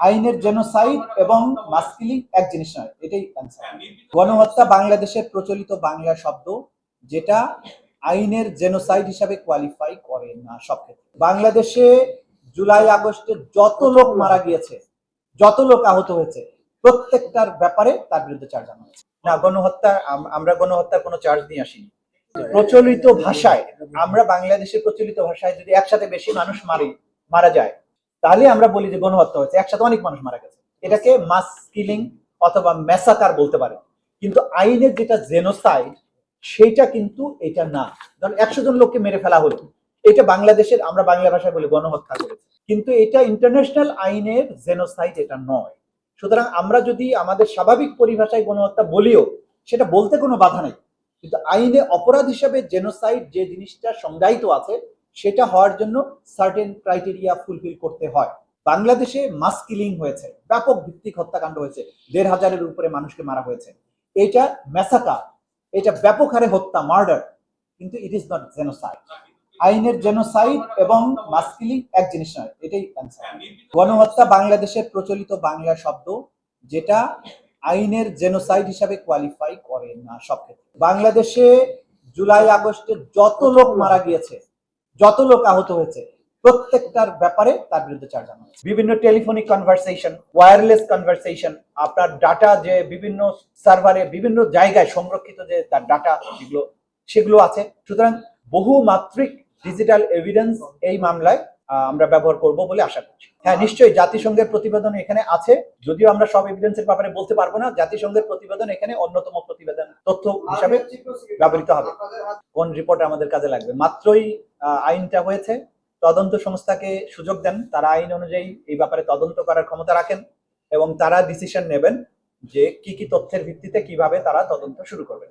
আইনের জেনোসাইড এবং মাস্কিলিং এক জিনিস নয় এটাই অ্যান্সার গণহত্যা বাংলাদেশের প্রচলিত বাংলা শব্দ যেটা আইনের জেনোসাইড হিসাবে কোয়ালিফাই করে না সব ক্ষেত্রে। বাংলাদেশে জুলাই আগস্টে যত লোক মারা গিয়েছে যত লোক আহত হয়েছে প্রত্যেকটার ব্যাপারে তার বিরুদ্ধে চার্জ আনা হয়েছে। না গণহত্যা আমরা গণহত্যার কোনো চার্জ নিয়ে আসিনি। প্রচলিত ভাষায় আমরা বাংলাদেশের প্রচলিত ভাষায় যদি একসাথে বেশি মানুষ মারি মারা যায় তাহলে আমরা বলি যে গণহত্যা হয়েছে। একসাথে অনেক মানুষ মারা গেছে। এটাকে মাস কিলিং অথবা ম্যাসাকার বলতে পারে। কিন্তু আইনের যেটা জেনোসাইড সেটা কিন্তু এটা না। ধরুন একশো জন লোককে মেরে ফেলা হলো। এটা বাংলাদেশের, আমরা বাংলা ভাষায় বলি গণহত্যা করেছে। কিন্তু এটা ইন্টারন্যাশনাল আইনের জেনোসাইড এটা নয়। সুতরাং আমরা যদি আমাদের স্বাভাবিক পরিভাষায় গণহত্যা বলিও, সেটা বলতে কোনো বাধা নেই। কিন্তু আইনে অপরাধ হিসাবে জেনোসাইড যে জিনিসটা সংজ্ঞায়িত আছে সেটা হওয়ার জন্য সার্টেন ক্রাইটেরিয়া ফুলফিল করতে হয়। বাংলাদেশে মাস কিলিং হয়েছে, ব্যাপক ভিত্তিক হত্যাকাণ্ড হয়েছে, দেড় হাজারের উপরে মানুষকে মারা হয়েছে। এটা ম্যাসাকা এটা ব্যাপক হারে হত্যা মার্ডার কিন্তু ইট ইজ নট জেনোসাইড আইনের জেনোসাইড এবং মাস কিলিং এক জিনিস নয়, এটাই অ্যান্সার গণহত্যা বাংলাদেশের প্রচলিত বাংলা শব্দ, যেটা আইনের জেনোসাইড হিসাবে কোয়ালিফাই করে না সব বাংলাদেশে জুলাই আগস্টে যত লোক মারা গিয়েছে যত লোক আহত হয়েছে প্রত্যেকটার ব্যাপারে তার বিরুদ্ধে চার্জ আনা হয়েছে। বিভিন্ন টেলিফোনিক কনভারসেশন ওয়্যারলেস কনভারসেশন আপনার ডাটা যে বিভিন্ন সার্ভারে বিভিন্ন জায়গায় সংরক্ষিত যে তার ডাটা যেগুলো সেগুলো আছে। সুতরাং বহু মাত্রিক ডিজিটাল এভিডেন্স এই মামলায় আমরা ব্যবহার করব বলে আশা করছি। হ্যাঁ নিশ্চয়ই জাতিসংঘের প্রতিবেদন এখানে আছে। যদিও আমরা সব এভিডেন্সের ব্যাপারে বলতে পারব না জাতিসংঘের প্রতিবেদন এখানে অন্যতম প্রতিবেদন তথ্য হিসাবে ব্যবহৃত হবে। কোন রিপোর্ট আমাদের কাজে লাগবে? মাত্রই আইনটা হয়েছে, তদন্ত সংস্থাকে সুযোগ দেন, তারা আইন অনুযায়ী এই ব্যাপারে তদন্ত করার ক্ষমতা রাখেন এবং তারা ডিসিশন নেবেন যে কি কি তথ্যের ভিত্তিতে কীভাবে তারা তদন্ত শুরু করবেন।